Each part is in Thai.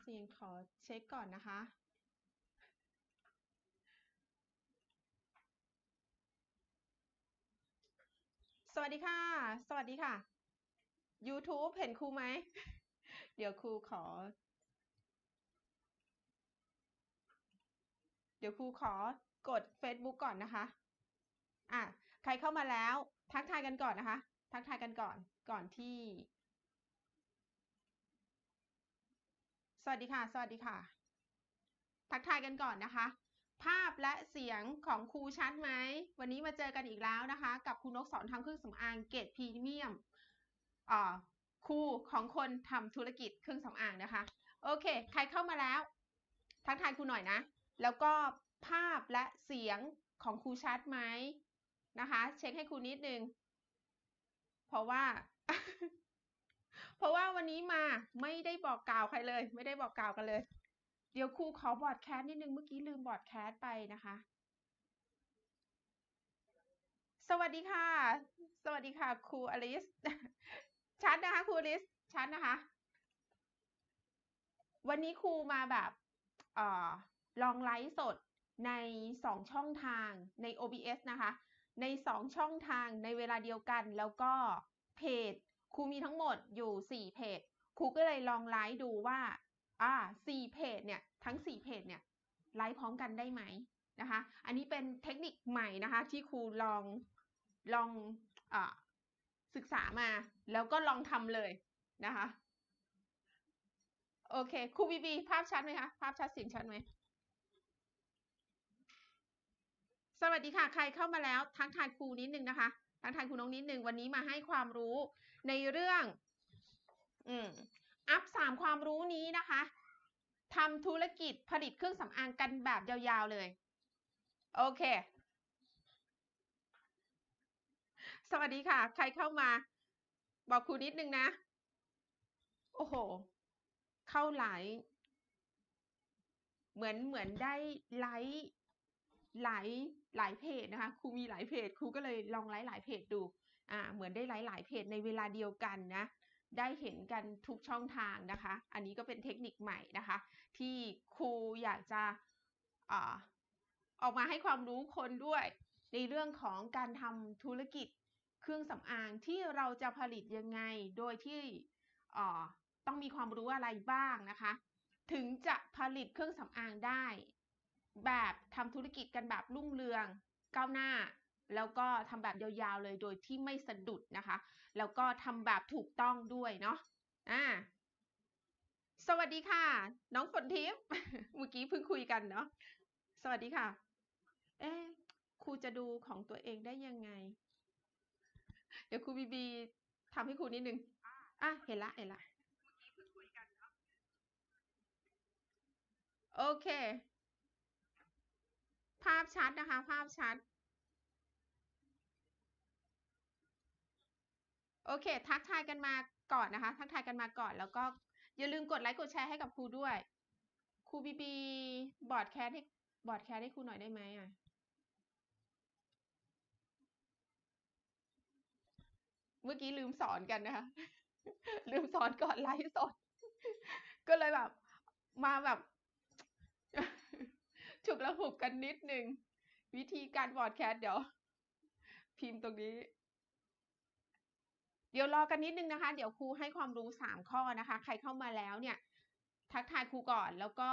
เสียงขอเช็คก่อนนะคะ สวัสดีค่ะ สวัสดีค่ะ YouTube เห็นครูไหม เดี๋ยวครูขอ เดี๋ยวครูขอกด Facebook ก่อนนะคะ อะ ใครเข้ามาแล้ว ทักทายกันก่อนนะคะ ทักทายกันก่อน ก่อนที่ สวัสดีค่ะ สวัสดีค่ะ ทักทายกันก่อนนะคะ ภาพและเสียงของครูชัดไหม วันนี้มาเจอกันอีกแล้วนะคะ กับครูนกสอนทำเครื่องสำอางเกรดพรีเมียมครูของคนทำธุรกิจเครื่องสำอางนะคะ โอเค ใครเข้ามาแล้ว ทักทายครูหน่อยนะ แล้วก็ภาพและเสียงของครูชัดไหมนะคะ เช็คให้ครูนิดนึง เพราะว่า เพราะว่าวันนี้มาไม่ได้บอกกล่าวใครเลย ไม่ได้บอกกล่าวกันเลย เดี๋ยวครูขอบอร์ดแคสนิดนึงเมื่อกี้ลืมบอร์ดแคสไปนะคะ สวัสดีค่ะ สวัสดีค่ะครูอลิสชัดนะคะครูอลิสชัดนะคะ วันนี้ครูมาแบบออลองไลฟ์สดในสองช่องทางใน OBS นะคะ ในสองช่องทางในเวลาเดียวกัน แล้วก็เพจ ครูมีทั้งหมดอยู่สี่เพจ ครูก็เลยลองไลฟ์ดูว่า อ่าสี่เพจเนี่ย ทั้งสี่เพจเนี่ย ไลฟ์พร้อมกันได้ไหมนะคะ อันนี้เป็นเทคนิคใหม่นะคะ ที่ครูลอง ลองอศึกษามา แล้วก็ลองทำเลยนะคะ โอเค ครูบีบี ภาพชัดไหมคะ ภาพชัดเสียงชัดไหมสวัสดีค่ะ ใครเข้ามาแล้วทักทายครูนิดนึงนะคะทักทายครูน้องนิดนึงวันนี้มาให้ความรู้ ในเรื่องอืมอัพสามความรู้นี้นะคะทำธุรกิจผลิตเครื่องสำอางกันแบบยาวๆเลย โอเค สวัสดีค่ะ ใครเข้ามา บอกครูนิดนึงนะ โอ้โห เข้าหลาย เหมือนเหมือนได้ไลค์หลายหลายเพจนะคะ ครูมีหลายเพจ ครูก็เลยลองไลค์หลายเพจดู อ่าเหมือนได้ไลค์หลายเพจในเวลาเดียวกันนะได้เห็นกันทุกช่องทางนะคะ อันนี้ก็เป็นเทคนิคใหม่นะคะ ที่ครูอยากจะอออกมาให้ความรู้คนด้วย ในเรื่องของการทำธุรกิจเครื่องสำอางที่เราจะผลิตยังไง โดยที่ต้องมีความรู้อะไรบ้างนะคะ ถึงจะผลิตเครื่องสำอางได้ แบบทำธุรกิจกันแบบรุ่งเรืองก้าวหน้า แล้วก็ทำแบบยาวๆเลยโดยที่ไม่สะดุดนะคะ แล้วก็ทำแบบถูกต้องด้วยเนาะอ่าสวัสดีค่ะ น้องฝนทิพย์เมื่อกี้เพิ่งคุยกันเนาะสวัสดีค่ะ เอ๊ครูจะดูของตัวเองได้ยังไง เดี๋ยวครูบีบีทำให้ครูนิดนึงอะเห็นละเห็นละโอเค ภาพชัดนะคะ ภาพชัด โอเค ทักทายกันมาก่อนนะคะ ทักทายกันมาก่อน แล้วก็อย่าลืมกดไลค์กดแชร์ให้กับครูด้วยครูบีบีบอร์ดแคสให้บอร์ดแคสให้ครูหน่อยได้ไหมอะเมื่อกี้ลืมสอนกันนะคะ ลืมสอนก่อนไลฟ์สด ก็เลยแบบ มาแบบ ฉุกละหุกกันนิดนึง วิธีการบอร์ดแคสเดี๋ยว พิมพ์ตรงนี้ เดี๋ยวรอกันนิดนึงนะคะ เดี๋ยวครูให้ความรู้สามข้อนะคะ ใครเข้ามาแล้วเนี่ย ทักทายครูก่อนแล้วก็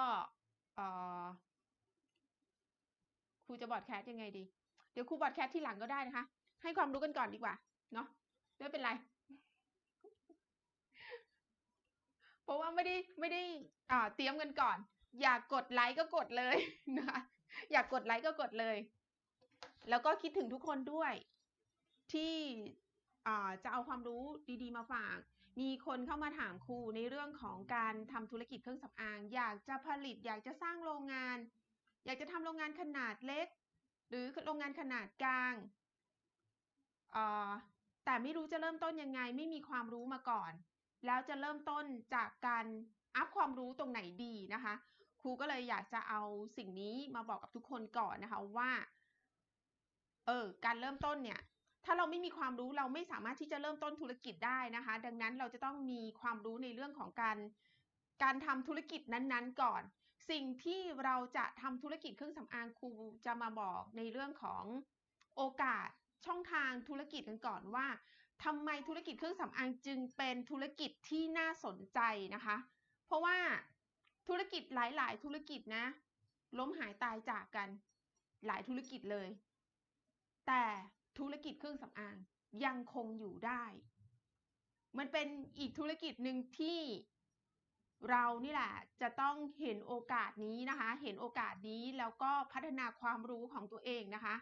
ครูจะบอดแคสยังไงดี เดี๋ยวครูบอดแคสที่หลังก็ได้นะคะ ให้ความรู้กันก่อนดีกว่า เนาะไม่เป็นไร เพราะว่าไม่ได้ไม่ได้เตรียมกันก่อน อยากกดไลค์ก็กดเลยนะคะอยากกดไลค์ก็กดเลย แล้วก็คิดถึงทุกคนด้วยที่ จะเอาความรู้ดีๆมาฝาก มีคนเข้ามาถามครูในเรื่องของการทำธุรกิจเครื่องสำอาง อยากจะผลิต อยากจะสร้างโรงงาน อยากจะทำโรงงานขนาดเล็ก หรือโรงงานขนาดกลาง แต่ไม่รู้จะเริ่มต้นยังไง ไม่มีความรู้มาก่อน แล้วจะเริ่มต้นจากการอัพความรู้ตรงไหนดีนะคะ ครูก็เลยอยากจะเอาสิ่งนี้มาบอกกับทุกคนก่อนนะคะว่า เออ การเริ่มต้นเนี่ย ถ้าเราไม่มีความรู้เราไม่สามารถที่จะเริ่มต้นธุรกิจได้นะคะ ดังนั้นเราจะต้องมีความรู้ในเรื่องของการการทำธุรกิจนั้นๆ ก่อน สิ่งที่เราจะทำธุรกิจเครื่องสำอางครูจะมาบอกในเรื่องของโอกาสช่องทางธุรกิจกันก่อนว่าทำไมธุรกิจเครื่องสำอางจึงเป็นธุรกิจที่น่าสนใจนะคะ เพราะว่าธุรกิจหลาย ๆ ธุรกิจนะล้มหายตายจากกันหลายธุรกิจเลย แต่ ธุรกิจเครื่องสำอางยังคงอยู่ได้ มันเป็นอีกธุรกิจหนึ่งที่เรานี่แหละจะต้องเห็นโอกาสนี้นะคะ เห็นโอกาสนี้แล้วก็พัฒนาความรู้ของตัวเองนะคะ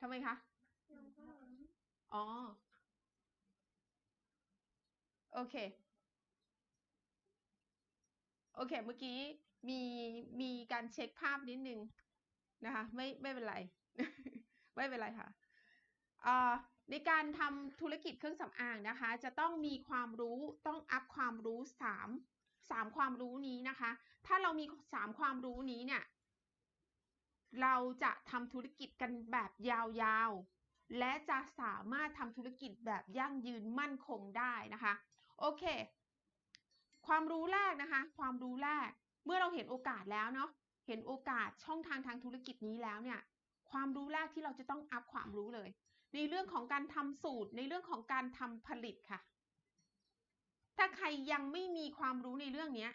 ทำไมคะอ๋อ โอเค โอเค เมื่อกี้มีมีการเช็คภาพนิดนึง นะคะ ไม่ไม่เป็นไร ไม่เป็นไรค่ะในการทำธุรกิจเครื่องสำอางนะคะ จะต้องมีความรู้ต้องอัพความรู้สามสามความรู้นี้นะคะ ถ้าเรามีสามความรู้นี้เนี่ยเราจะทำธุรกิจกันแบบยาวๆ และจะสามารถทำธุรกิจแบบยั่งยืนมั่นคงได้นะคะ โอเค ความรู้แรกนะคะ ความรู้แรก เมื่อเราเห็นโอกาสแล้วเนาะ เห็นโอกาสช่องทางทางธุรกิจนี้แล้วเนี่ยความรู้แรกที่เราจะต้องอัพความรู้เลย ในเรื่องของการทำสูตรในเรื่องของการทำผลิตค่ะ ถ้าใครยังไม่มีความรู้ในเรื่องนี้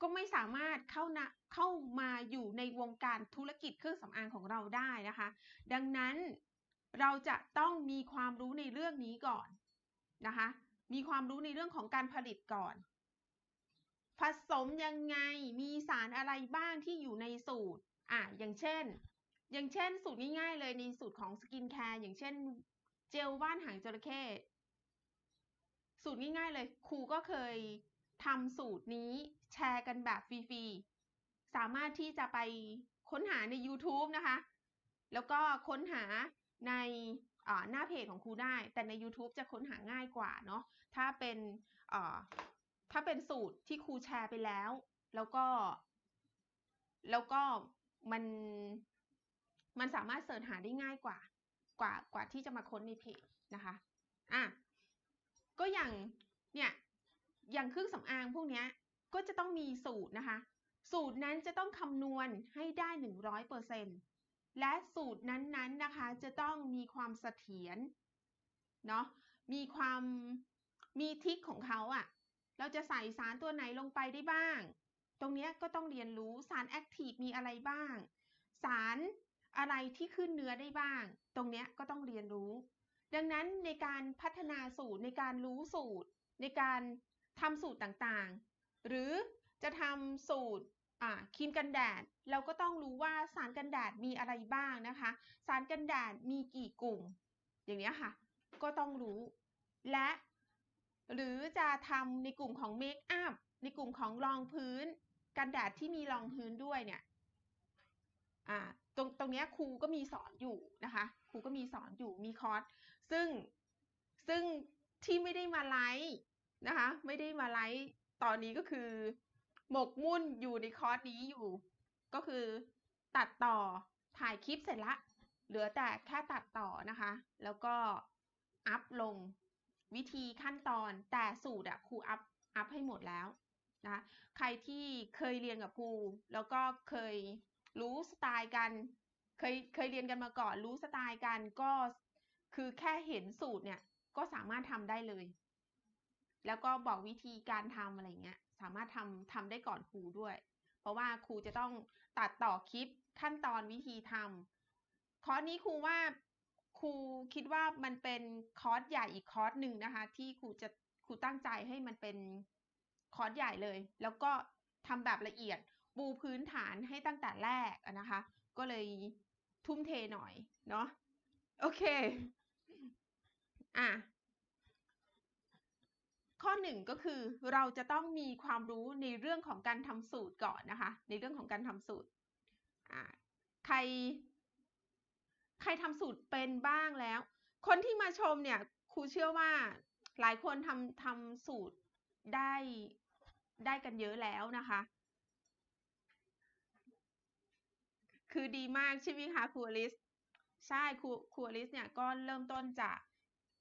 ก็ไม่สามารถเข้านะเข้ามาอยู่ในวงการธุรกิจเครื่องสำอางของเราได้นะคะ ดังนั้นเราจะต้องมีความรู้ในเรื่องนี้ก่อนนะคะ มีความรู้ในเรื่องของการผลิตก่อน ผสมยังไงมีสารอะไรบ้างที่อยู่ในสูตรอะอย่างเช่น อย่างเช่นสูตรง่ายๆเลยในสูตรของสกินแคร์อย่างเช่น เจลว่านหางจระเข้สูตรง่ายๆเลยครูก็เคยทำสูตรนี้แชร์กันแบบฟรีๆ สามารถที่จะไปค้นหาใน YouTube นะคะ แล้วก็ค้นหาในหน้าเพจของครูได้ แต่ใน YouTube จะค้นหาง่ายกว่าเนาะถ้าเป็น ถ้าเป็นสูตรที่ครูแชร์ไปแล้ว แล้วก็ แล้วก็มันมันสามารถเสิร์ชหาได้ง่ายกว่า กว่ากว่าที่จะมาค้นในเพจนะคะอะก็อย่างเนี่ยอย่างเครื่องสำอางพวกนี้ก็จะต้องมีสูตรนะคะ สูตรนั้นจะต้องคำนวณให้ได้ 100%และสูตรนั้นๆนะคะจะต้องมีความเสถียรเนาะมีความมีทิกของเขาอะ่ะ เราจะใส่สารตัวไหนลงไปได้บ้าง ตรงนี้ก็ต้องเรียนรู้สารแอคทีฟมีอะไรบ้าง สารอะไรที่ขึ้นเนื้อได้บ้าง ตรงนี้ก็ต้องเรียนรู้ ดังนั้นในการพัฒนาสูตรในการรู้สูตร ในการทำสูตรต่างๆ หรือจะทำสูตรครีมกันแดด เราก็ต้องรู้ว่าสารกันแดดมีอะไรบ้างนะคะ สารกันแดดมีกี่กลุ่ม อย่างนี้ค่ะ ก็ต้องรู้ และ หรือจะทำในกลุ่มของเมคอัพในกลุ่มของรองพื้น กันแดดที่มีรองพื้นด้วยเนี่ยตรงตรงนี้ครูก็มีสอนอยู่นะคะครูก็มีสอนอยู่มีคอร์สซึ่งซึ่งที่ไม่ได้มาไลฟ์นะคะไม่ได้มาไลฟ์ตอนนี้ก็คือ หมกมุ่นอยู่ในคอร์สนี้อยู่ ก็คือตัดต่อถ่ายคลิปเสร็จละ เหลือแต่แค่ตัดต่อนะคะ แล้วก็อัพลง วิธีขั้นตอนแต่สูตรอะครูอัพอัพให้หมดแล้วนะใครที่เคยเรียนกับครูแล้วก็เคยรู้สไตล์กัน เคยเคยเรียนกันมาก่อนรู้สไตล์กันก็คือแค่เห็นสูตรเนี่ยก็สามารถทำได้เลย แล้วก็บอกวิธีการทำอะไรเงี้ยสามารถทำทำได้ก่อนครูด้วย เพราะว่าครูจะต้องตัดต่อคลิปขั้นตอนวิธีทำคอนี้ครูว่า ครูคิดว่ามันเป็นคอร์สใหญ่อีกคอร์สหนึ่งนะคะ ที่ครูจะครูตั้งใจให้มันเป็นคอร์สใหญ่เลย แล้วก็ทำแบบละเอียดปูพื้นฐานให้ตั้งแต่แรกนะคะ ก็เลยทุ่มเทหน่อยเนาะโอเคอะข้อหนึ่งก็คือเราจะต้องมีความรู้ในเรื่องของการทำสูตรก่อนนะคะ ในเรื่องของการทำสูตรใคร ใครทำสูตรเป็นบ้างแล้ว คนที่มาชมเนี่ยครูเชื่อว่าหลายคนทำทำสูตรได้ได้กันเยอะแล้วนะคะ คือดีมากใช่ไหมคะครูอลิสใช่ครูครูอลิสเนี่ยก็เริ่มต้นจาก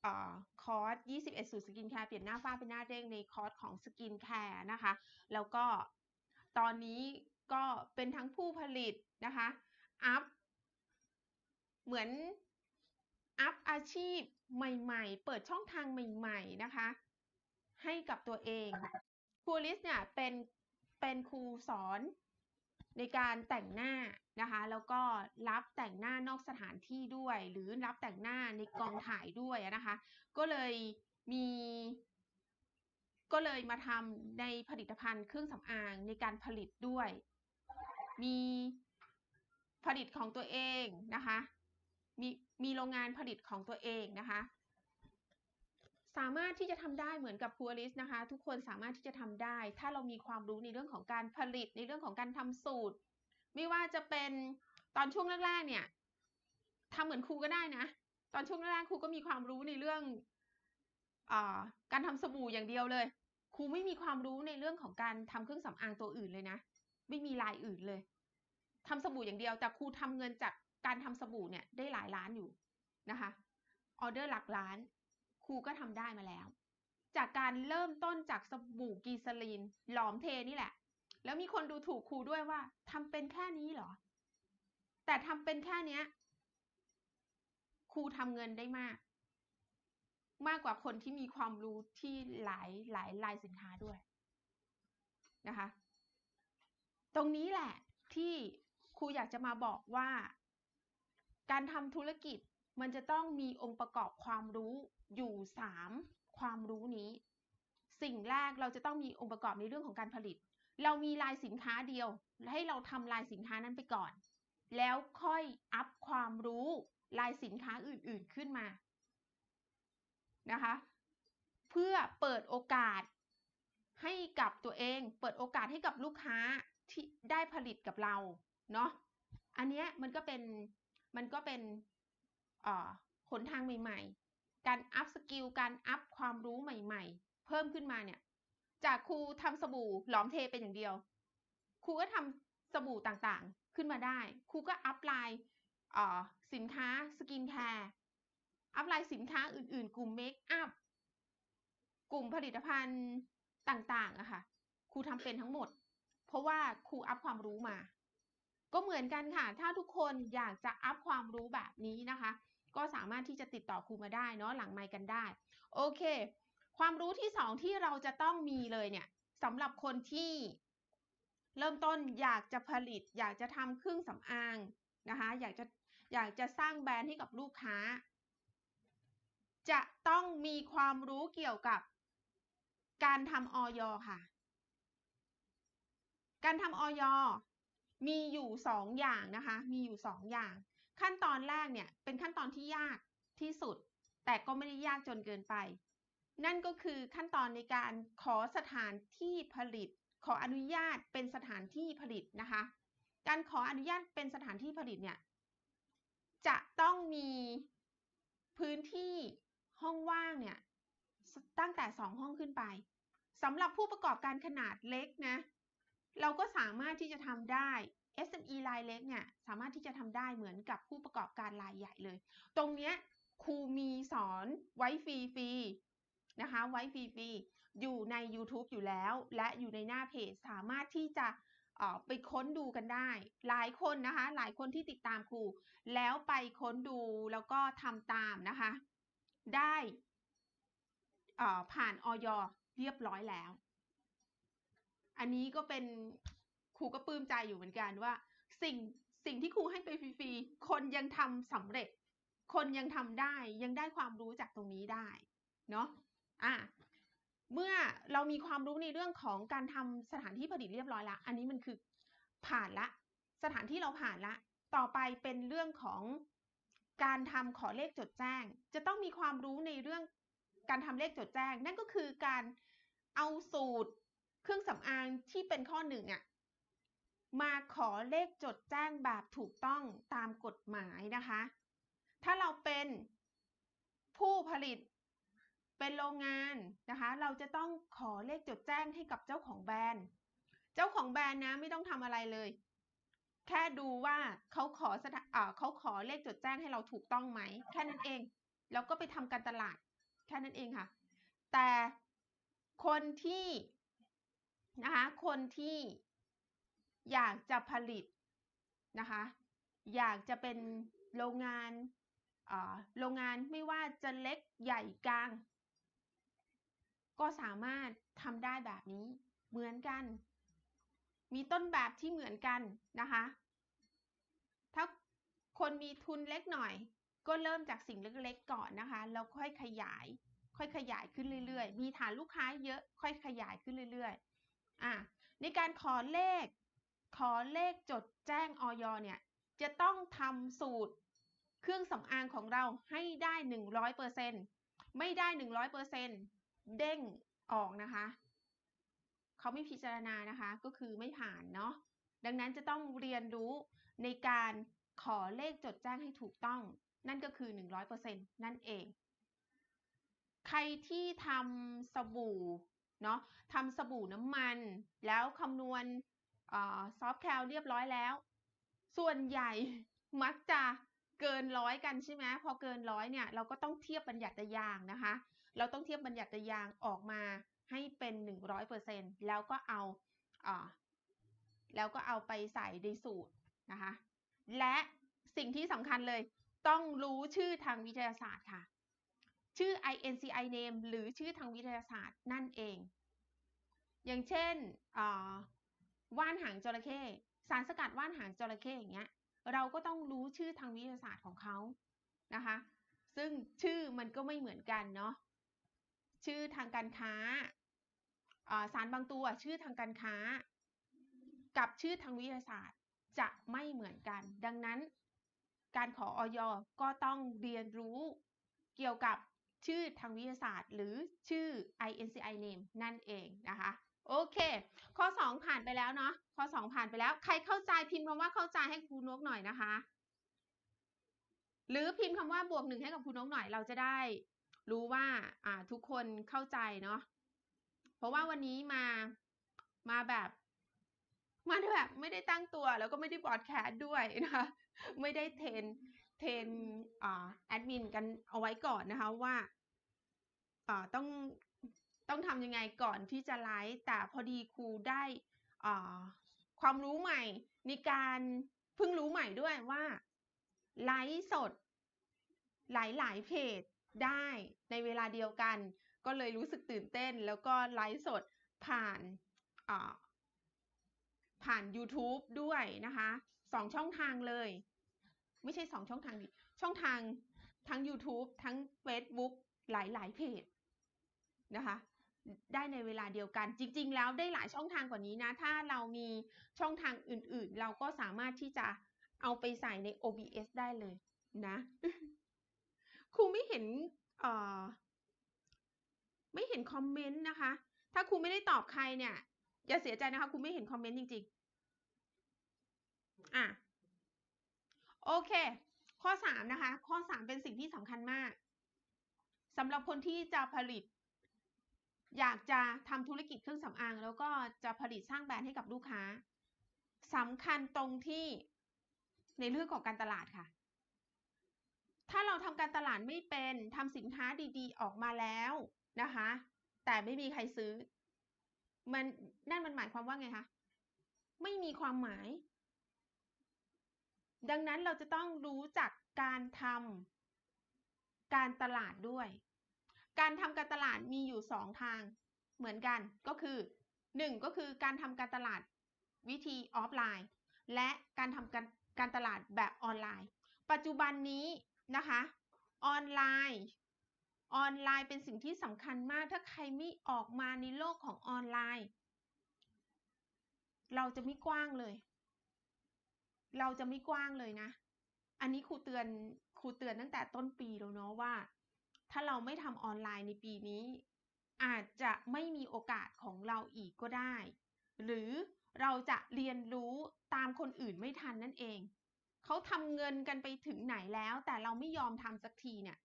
ออคอร์ส 21 สูตรสกินแคร์เปลี่ยนหน้าฝ้าเป็นหน้าเด้งในคอร์สของสกินแคร์นะคะ แล้วก็ตอนนี้ก็เป็นทั้งผู้ผลิตนะคะ อัพ เหมือนอัพอาชีพใหม่ๆ เปิดช่องทางใหม่ๆนะคะ ให้กับตัวเองครูลิสเนี่ยเป็นเป็นครูสอนในการแต่งหน้านะคะ แล้วก็รับแต่งหน้านอกสถานที่ด้วย หรือรับแต่งหน้าในกองถ่ายด้วยนะคะ ก็เลยมี ก็เลยมาทำในผลิตภัณฑ์เครื่องสำอางในการผลิตด้วย มีผลิตของตัวเองนะคะ มีมีโรงงานผลิตของตัวเองนะคะ สามารถที่จะทำได้เหมือนกับพูลิสนะคะ ทุกคนสามารถที่จะทำได้ ถ้าเรามีความรู้ในเรื่องของการผลิตในเรื่องของการทำสูตร ไม่ว่าจะเป็นตอนช่วงแรกๆเนี่ยทำเหมือนครูก็ได้นะ ตอนช่วงแรกๆครูก็มีความรู้ในเรื่องอการทำสบู่อย่างเดียวเลย ครูไม่มีความรู้ในเรื่องของการทำเครื่องสำอางตัวอื่นเลยนะ ไม่มีลายอื่นเลยทำสบู่อย่างเดียวแต่ครูทำเงินจาก การทำสบู่เนี่ยได้หลายล้านอยู่นะคะออเดอร์หลักล้านครูก็ทำได้มาแล้ว จากการเริ่มต้นจากสบู่กีซาลีนหลอมเทนี่แหละ แล้วมีคนดูถูกครูด้วยว่าทำเป็นแค่นี้เหรอ แต่ทำเป็นแค่เนี้ยครูทำเงินได้มาก มากกว่าคนที่มีความรู้ที่หลายหลายลายสินค้าด้วยนะคะ ตรงนี้แหละที่ครูอยากจะมาบอกว่า การทำธุรกิจมันจะต้องมีองค์ประกอบความรู้อยู่สามความรู้นี้ สิ่งแรกเราจะต้องมีองค์ประกอบในเรื่องของการผลิต เรามีลายสินค้าเดียว ให้เราทำลายสินค้านั้นไปก่อน แล้วค่อยอัพความรู้ลายสินค้าอื่นๆขึ้นมานะคะเพื่อเปิดโอกาสให้กับตัวเอง เปิดโอกาสให้กับลูกค้าที่ได้ผลิตกับเราเนาะอันเนี้ยมันก็เป็น มันก็เป็นหนทางใหม่ ๆ การอัพสกิล การอัพความรู้ใหม่ ๆ เพิ่มขึ้นมาเนี่ย จากครูทำสบู่หลอมเทเป็นอย่างเดียว ครูก็ทำสบู่ต่างๆ ขึ้นมาได้ ครูก็อัพไลน์สินค้าสกินแคร์อัพไลน์สินค้าอื่นๆ กลุ่มเมคอัพ กลุ่มผลิตภัณฑ์ต่างๆอะค่ะ ครูทำเป็นทั้งหมด เพราะว่าครูอัพความรู้มา ก็เหมือนกันค่ะ ถ้าทุกคนอยากจะอัพความรู้แบบนี้นะคะ ก็สามารถที่จะติดต่อครูมาได้เนาะหลังไมค์กันได้ โอเค ความรู้ที่สองที่เราจะต้องมีเลยเนี่ยสำหรับคนที่เริ่มต้นอยากจะผลิต อยากจะทำเครื่องสำอางนะคะ อยากจะอยากจะสร้างแบรนด์ให้กับลูกค้า จะต้องมีความรู้เกี่ยวกับการทำออยค่ะ การทำออย มีอยู่สองอย่างนะคะ มีอยู่สองอย่าง ขั้นตอนแรกเนี่ยเป็นขั้นตอนที่ยากที่สุด แต่ก็ไม่ได้ยากจนเกินไป นั่นก็คือขั้นตอนในการขอสถานที่ผลิต ขออนุญาตเป็นสถานที่ผลิตนะคะ การขออนุญาตเป็นสถานที่ผลิตเนี่ยจะต้องมีพื้นที่ห้องว่างเนี่ยตั้งแต่สองห้องขึ้นไปสำหรับผู้ประกอบการขนาดเล็กนะ เราก็สามารถที่จะทำได้ SME รายเล็กเนี่ยสามารถที่จะทำได้เหมือนกับผู้ประกอบการรายใหญ่เลย ตรงเนี้ยครูมีสอนไว้ฟรีๆนะคะไว้ฟรีๆอยู่ใน YouTube อยู่แล้ว และอยู่ในหน้าเพจสามารถที่จะไปค้นดูกันได้ หลายคนนะคะ หลายคนที่ติดตามครู แล้วไปค้นดูแล้วก็ทำตามนะคะ ได้ผ่านออยเรียบร้อยแล้ว อันนี้ก็เป็นครูก็ปลื้มใจอยู่เหมือนกันว่า สิ่งสิ่งที่ครูให้ไปฟรีๆ คนยังทำสำเร็จ คนยังทำได้ยังได้ความรู้จากตรงนี้ได้เนาะอะเมื่อเรามีความรู้ในเรื่องของการทำสถานที่ผลิตเรียบร้อยละ อันนี้มันคือผ่านละ สถานที่เราผ่านละ ต่อไปเป็นเรื่องของการทำขอเลขจดแจ้ง จะต้องมีความรู้ในเรื่องการทำเลขจดแจ้ง นั่นก็คือการเอาสูตร เครื่องสำอางที่เป็นข้อหนึ่งอะมาขอเลขจดแจ้งแบบถูกต้องตามกฎหมายนะคะ ถ้าเราเป็นผู้ผลิตเป็นโรงงานนะคะ เราจะต้องขอเลขจดแจ้งให้กับเจ้าของแบรนด์ เจ้าของแบรนด์นะไม่ต้องทำอะไรเลย แค่ดูว่าเขาขอเขาขอเลขจดแจ้งให้เราถูกต้องไหม แค่นั้นเอง แล้วก็ไปทำการตลาด แค่นั้นเองค่ะ แต่คนที่ นะคะคนที่อยากจะผลิตนะคะอยากจะเป็นโรงงานโรงงานไม่ว่าจะเล็กใหญ่กลาง ก็สามารถทำได้แบบนี้เหมือนกัน มีต้นแบบที่เหมือนกันนะคะถ้าคนมีทุนเล็กหน่อย ก็เริ่มจากสิ่งเล็กๆก่อนนะคะแล้วค่อยขยาย ค่อยขยายขึ้นเรื่อยๆ มีฐานลูกค้าเยอะค่อยขยายขึ้นเรื่อยๆ อะในการขอเลข ขอเลขจดแจ้งออยเนี่ย จะต้องทำสูตรเครื่องสำอางของเราให้ได้หนึ่งร้อยเปอร์เซ็นไม่ได้หนึ่งร้อยเปอร์เซ็นเด้งออกนะคะ เขาไม่พิจารณานะคะ ก็คือไม่ผ่านเนาะ ดังนั้นจะต้องเรียนรู้ในการขอเลขจดแจ้งให้ถูกต้อง นั่นก็คือ 100%นั่นเอง ใครที่ทำสบู่ เนาะทำสบู่น้ำมัน แล้วคำนวณซอฟต์แคลเรียบร้อยแล้ว ส่วนใหญ่มักจะเกินร้อยกันใช่ไหมพอเกินร้อยเนี่ยเราก็ต้องเทียบบัญญัติยางนะคะ เราต้องเทียบบัญญัติยางออกมาให้เป็นหนึ่งร้อยเปอร์เซ็นแล้วก็เอาอ่าแล้วก็เอาไปใส่ในสูตรนะคะ และสิ่งที่สำคัญเลยต้องรู้ชื่อทางวิทยาศาสตร์ค่ะ ชื่อ INCI name หรือชื่อทางวิทยาศาสตร์นั่นเอง อย่างเช่นว่านหางจระเข้สารสกัดว่านหางจระเข้อย่างเงี้ยเราก็ต้องรู้ชื่อทางวิทยาศาสตร์ของเขานะคะ ซึ่งชื่อมันก็ไม่เหมือนกันเนาะชื่อทางการค้าสารบางตัวชื่อทางการค้า กับชื่อทางวิทยาศาสตร์จะไม่เหมือนกัน ดังนั้น การขอออยก็ต้องเรียนรู้เกี่ยวกับ ชื่อทางวิทยาศาสตร์ หรือชื่อ INCI name นั่นเองนะคะโอเค ข้อ 2 ผ่านไปแล้วเนาะข้อ 2 ผ่านไปแล้ว ใครเข้าใจพิมพ์คำว่าเข้าใจให้ครูนกหน่อยนะคะ หรือพิมพ์คำว่าบวกหนึ่งให้กับครูนกหน่อยเราจะได้ รู้ว่าอ่าทุกคนเข้าใจเนาะเพราะว่าวันนี้มามาแบบมาแบบไม่ได้ตั้งตัวแล้วก็ไม่ได้บอดแคสด้วยนะคะไม่ได้เทน เทนอ่าแอดมินกันเอาไว้ก่อนนะคะว่าอ่าต้องต้องทำยังไงก่อนที่จะไลฟ์แต่พอดีครูได้ความรู้ใหม่ในการเพิ่งรู้ใหม่ด้วยว่าไลฟ์สดหลายๆเพจได้ในเวลาเดียวกัน ก็เลยรู้สึกตื่นเต้น แล้วก็ไลฟ์สดผ่านผ่าน YouTube ด้วยนะคะสองช่องทางเลย ไม่ใช่สองช่องทางดิช่องทางทั้ง YouTube ทั้ง Facebook หลาย ๆ เพจนะคะได้ในเวลาเดียวกัน จริง ๆ แล้วได้หลายช่องทางกว่านี้นะ ถ้าเรามีช่องทางอื่น ๆ เราก็สามารถที่จะเอาไปใส่ใน OBS ได้เลยนะครูไม่เห็นเอ่อไม่เห็นคอมเมนต์นะคะ ถ้าครูไม่ได้ตอบใครเนี่ยอย่าเสียใจนะคะครูไม่เห็นคอมเมนต์จริง ๆ อะ โอเค ข้อสามนะคะ ข้อสามเป็นสิ่งที่สำคัญมากสำหรับคนที่จะผลิต อยากจะทำธุรกิจเครื่องสำอาง แล้วก็จะผลิตสร้างแบรนด์ให้กับลูกค้าสำคัญตรงที่ในเรื่องของการตลาดค่ะ ถ้าเราทำการตลาดไม่เป็นทำสินค้าดีๆ ออกมาแล้วนะคะ แต่ไม่มีใครซื้อ มันนั่นมันหมายความว่าไงคะ ไม่มีความหมาย ดังนั้นเราจะต้องรู้จักการทำการตลาดด้วย การทำการตลาดมีอยู่สองทางเหมือนกันก็คือหนึ่งก็คือการทำการตลาดวิธีออฟไลน์ และการทำการการตลาดแบบออนไลน์ ปัจจุบันนี้นะคะออนไลน์ออนไลน์เป็นสิ่งที่สำคัญมากถ้าใครไม่ออกมาในโลกของออนไลน์ เราจะไม่กว้างเลย เราจะไม่กว้างเลยนะ อันนี้ครูเตือนครูเตือนตั้งแต่ต้นปีแล้วเนาะว่า ถ้าเราไม่ทำออนไลน์ในปีนี้ อาจจะไม่มีโอกาสของเราอีกก็ได้ หรือเราจะเรียนรู้ตามคนอื่นไม่ทันนั่นเอง เขาทำเงินกันไปถึงไหนแล้ว แต่เราไม่ยอมทำสักทีเนี่ย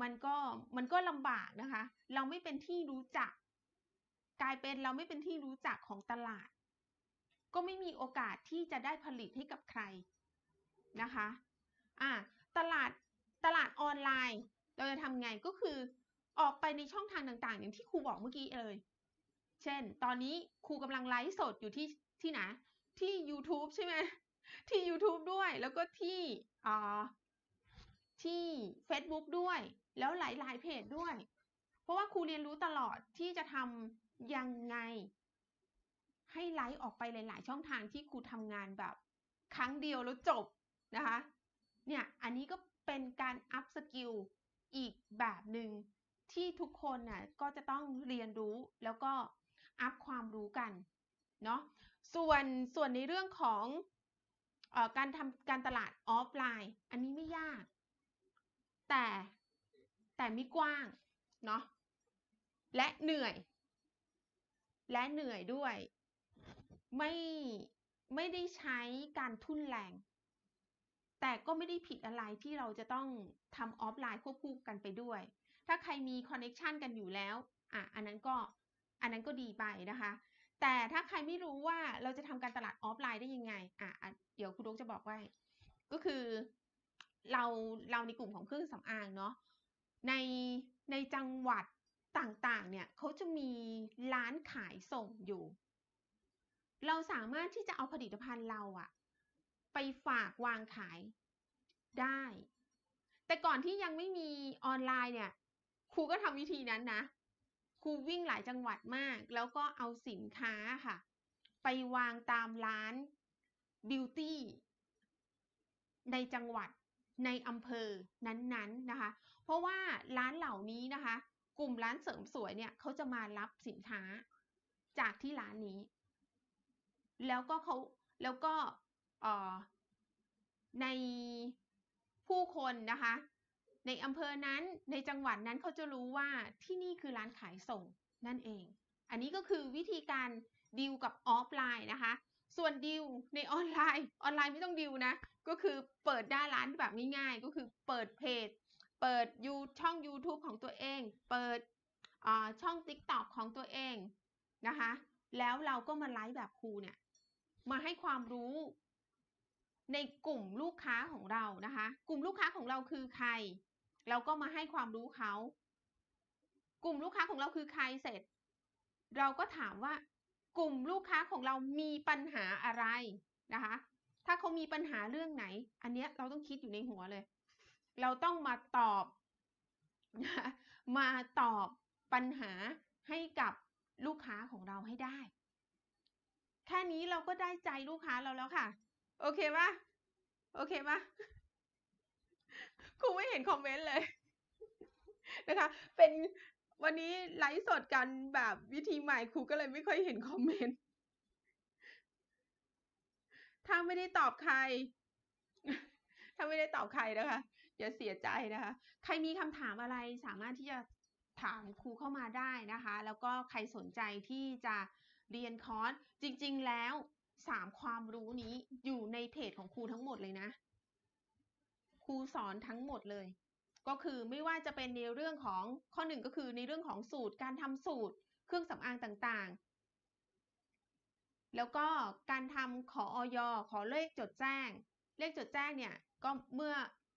มันก็มันก็ลำบากนะคะ เราไม่เป็นที่รู้จัก กลายเป็นเราไม่เป็นที่รู้จักของตลาด ก็ไม่มีโอกาสที่จะได้ผลิตให้กับใครนะคะอ่าตลาดตลาดออนไลน์ เราจะทำไงก็คือออกไปในช่องทางต่างๆ อย่างที่ครูบอกเมื่อกี้เลย เช่น ตอนนี้ครูกำลังไลฟ์สดอยู่ที่ที่ไหนที่ YouTube ใช่ไหมที่ YouTube ด้วยแล้วก็ที่อ่าที่ Facebook ด้วย แล้วหลายๆเพจด้วย เพราะว่าครูเรียนรู้ตลอดที่จะทำยังไง ให้ไลฟ์ออกไปหลาย ๆ ช่องทางที่ครูทำงานแบบ ครั้งเดียวแล้วจบนะคะ เนี่ยอันนี้ก็เป็นการอัพสกิลอีกแบบหนึ่งที่ทุกคนน่ะก็จะต้องเรียนรู้แล้วก็อัพความรู้กันเนาะส่วนส่วนในเรื่องของออการทำการตลาดออฟไลน์ อันนี้ไม่ยาก แต่แต่ไม่กว้างเนาะและเหนื่อย และเหนื่อยด้วย ไม่ไม่ได้ใช้การทุ่นแรง แต่ก็ไม่ได้ผิดอะไรที่เราจะต้องทำออฟไลน์ควบคู่กันไปด้วย ถ้าใครมีคอนเน็ชันกันอยู่แล้วอะอันนั้นก็อันนั้นก็ดีไปนะคะ แต่ถ้าใครไม่รู้ว่าเราจะทำการตลาดออฟไลน์ได้ยังไงอะเดี๋ยวคุณดกจะบอกไว้ ก็คือเราเราในกลุ่มของเครื่องสำอางเนาะในในจังหวัดต่างๆ เนี่ยเขาจะมีร้านขายส่งอยู่ เราสามารถที่จะเอาผลิตภัณฑ์เราอะไปฝากวางขายได้ แต่ก่อนที่ยังไม่มีออนไลน์เนี่ยครูก็ทำวิธีนั้นนะครูวิ่งหลายจังหวัดมาก แล้วก็เอาสินค้าค่ะ ไปวางตามร้านบิวตี้ในจังหวัดในอำเภอนั้นๆนะคะ เพราะว่าร้านเหล่านี้นะคะ กลุ่มร้านเสริมสวยเนี่ยเขาจะมารับสินค้าจากที่ร้านนี้ แล้วก็เขาแล้วก็ในผู้คนนะคะ ในอำเภอนั้นในจังหวัดนั้นเขาจะรู้ว่าที่นี่คือร้านขายส่งนั่นเอง อันนี้ก็คือวิธีการดีลกับออฟไลน์นะคะ ส่วนดีลในออนไลน์ออนไลน์ไม่ต้องดีลนะ ก็คือเปิดหน้าร้านแบบง่ายๆ ก็คือเปิดเพจ เปิดยูช่อง YouTube ของตัวเอง เปิดช่อง TikTok ของตัวเองนะคะ แล้วเราก็มาไลฟ์แบบครูเนี่ย มาให้ความรู้ในกลุ่มลูกค้าของเรานะคะ กลุ่มลูกค้าของเราคือใคร เราก็มาให้ความรู้เขา กลุ่มลูกค้าของเราคือใครเสร็จ เราก็ถามว่า กลุ่มลูกค้าของเรามีปัญหาอะไรนะคะ ถ้าเขามีปัญหาเรื่องไหน อันเนี้ยเราต้องคิดอยู่ในหัวเลย เราต้องมาตอบ มาตอบปัญหาให้กับลูกค้าของเราให้ได้ แค่นี้เราก็ได้ใจลูกค้าเราแล้วค่ะ โอเคปะโอเคปะครูไม่เห็นคอมเมนต์เลย นะคะ เป็นวันนี้ไลฟ์สดกันแบบวิธีใหม่ครูก็เลยไม่ค่อยเห็นคอมเมนต์ ถ้าไม่ได้ตอบใคร ถ้าไม่ได้ตอบใครนะคะอย่าเสียใจนะคะ ใครมีคำถามอะไรสามารถที่จะถามครูเข้ามาได้นะคะ แล้วก็ใครสนใจที่จะ เรียนคอร์สจริง ๆ แล้วสามความรู้นี้อยู่ในเพจของครูทั้งหมดเลยนะ ครูสอนทั้งหมดเลย ก็คือไม่ว่าจะเป็นในเรื่องของข้อหนึ่งก็คือในเรื่องของสูตรการทำสูตร เครื่องสำอางต่างๆ แล้วก็การทำขออยขอเลขจดแจ้ง เลขจดแจ้งเนี่ยก็เมื่อ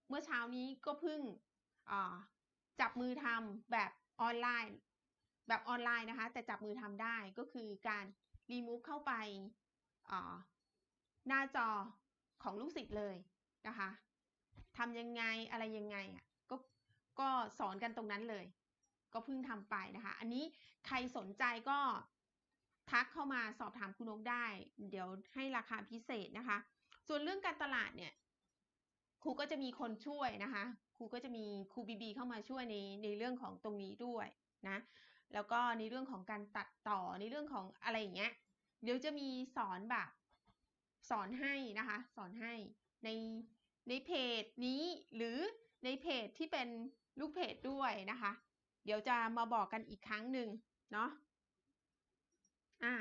เมื่อเช้านี้ก็เพิ่งจับมือทำแบบออนไลน์ แบบออนไลน์นะคะ แต่จับมือทำได้ก็คือการรีมูฟเข้าไปหน้าจอของลูกศิษย์เลยนะคะทำยังไงอะไรยังไงอะก็ก็สอนกันตรงนั้นเลย ก็เพิ่งทำไปนะคะ อันนี้ใครสนใจก็ทักเข้ามาสอบถามคุณนกได้ เดี๋ยวให้ราคาพิเศษนะคะ ส่วนเรื่องการตลาดเนี่ยครูก็จะมีคนช่วยนะคะ ครูก็จะมีครูบีบีเข้ามาช่วยในในเรื่องของตรงนี้ด้วยนะ แล้วก็ในเรื่องของการตัดต่อในเรื่องของอะไรอย่างเงี้ยเดี๋ยวจะมีสอนแบบสอนให้นะคะ สอนให้ในในเพจนี้หรือในเพจที่เป็นลูกเพจด้วยนะคะ เดี๋ยวจะมาบอกกันอีกครั้งหนึ่งเนาะอ่า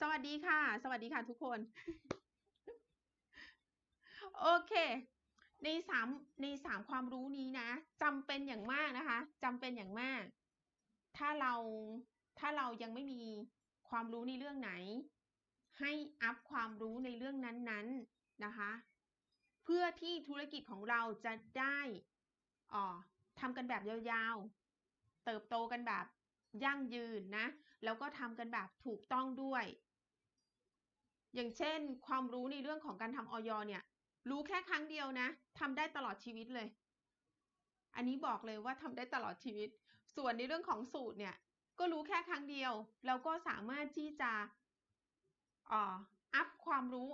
สวัสดีค่ะ สวัสดีค่ะทุกคน โอเค ในสามในสามความรู้นี้นะจำเป็นอย่างมากนะคะจำเป็นอย่างมาก ถ้าเราถ้าเรายังไม่มีความรู้ในเรื่องไหน ให้อัพความรู้ในเรื่องนั้นๆนะคะ เพื่อที่ธุรกิจของเราจะได้อ๋อทำกันแบบยาวๆ เติบโตกันแบบยั่งยืนนะ แล้วก็ทำกันแบบถูกต้องด้วย อย่างเช่น ความรู้ในเรื่องของการทำออยเนี่ย รู้แค่ครั้งเดียวนะทำได้ตลอดชีวิตเลย อันนี้บอกเลยว่าทำได้ตลอดชีวิต ส่วนในเรื่องของสูตรเนี่ยก็รู้แค่ครั้งเดียวแล้วก็สามารถที่จะอัพความรู้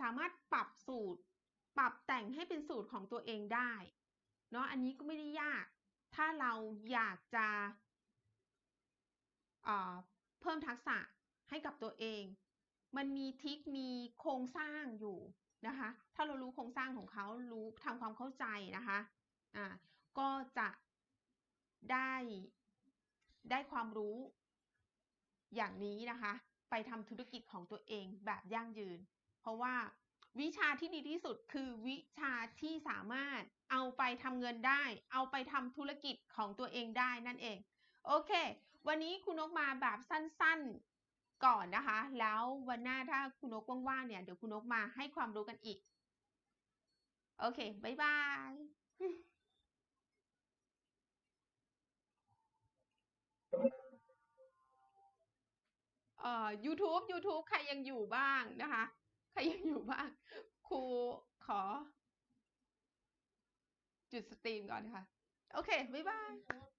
สามารถปรับสูตร ปรับแต่งให้เป็นสูตรของตัวเองได้เนาะอันนี้ก็ไม่ได้ยาก ถ้าเราอยากจะเพิ่มทักษะให้กับตัวเอง มันมีทิคมีโครงสร้างอยู่นะคะ ถ้าเรารู้โครงสร้างของเขารู้ทำความเข้าใจนะคะ อ่า ก็จะ ได้ ได้ความรู้อย่างนี้นะคะ ไปทำธุรกิจของตัวเองแบบยั่งยืน เพราะว่าวิชาที่ดีที่สุดคือวิชาที่สามารถเอาไปทำเงินได้ เอาไปทำธุรกิจของตัวเองได้นั่นเอง โอเค วันนี้คุณนกมาแบบสั้นๆก่อนนะคะ แล้ววันหน้าถ้าคุณนกว่างๆเนี่ย เดี๋ยวคุณนกมาให้ความรู้กันอีก โอเค บ๊ายบาย อ่อ YouTube YouTube ใครยังอยู่บ้างนะคะ ใครยังอยู่บ้าง ครูขอ จุดสตรีมก่อนค่ะ โอเค บ๊ายบาย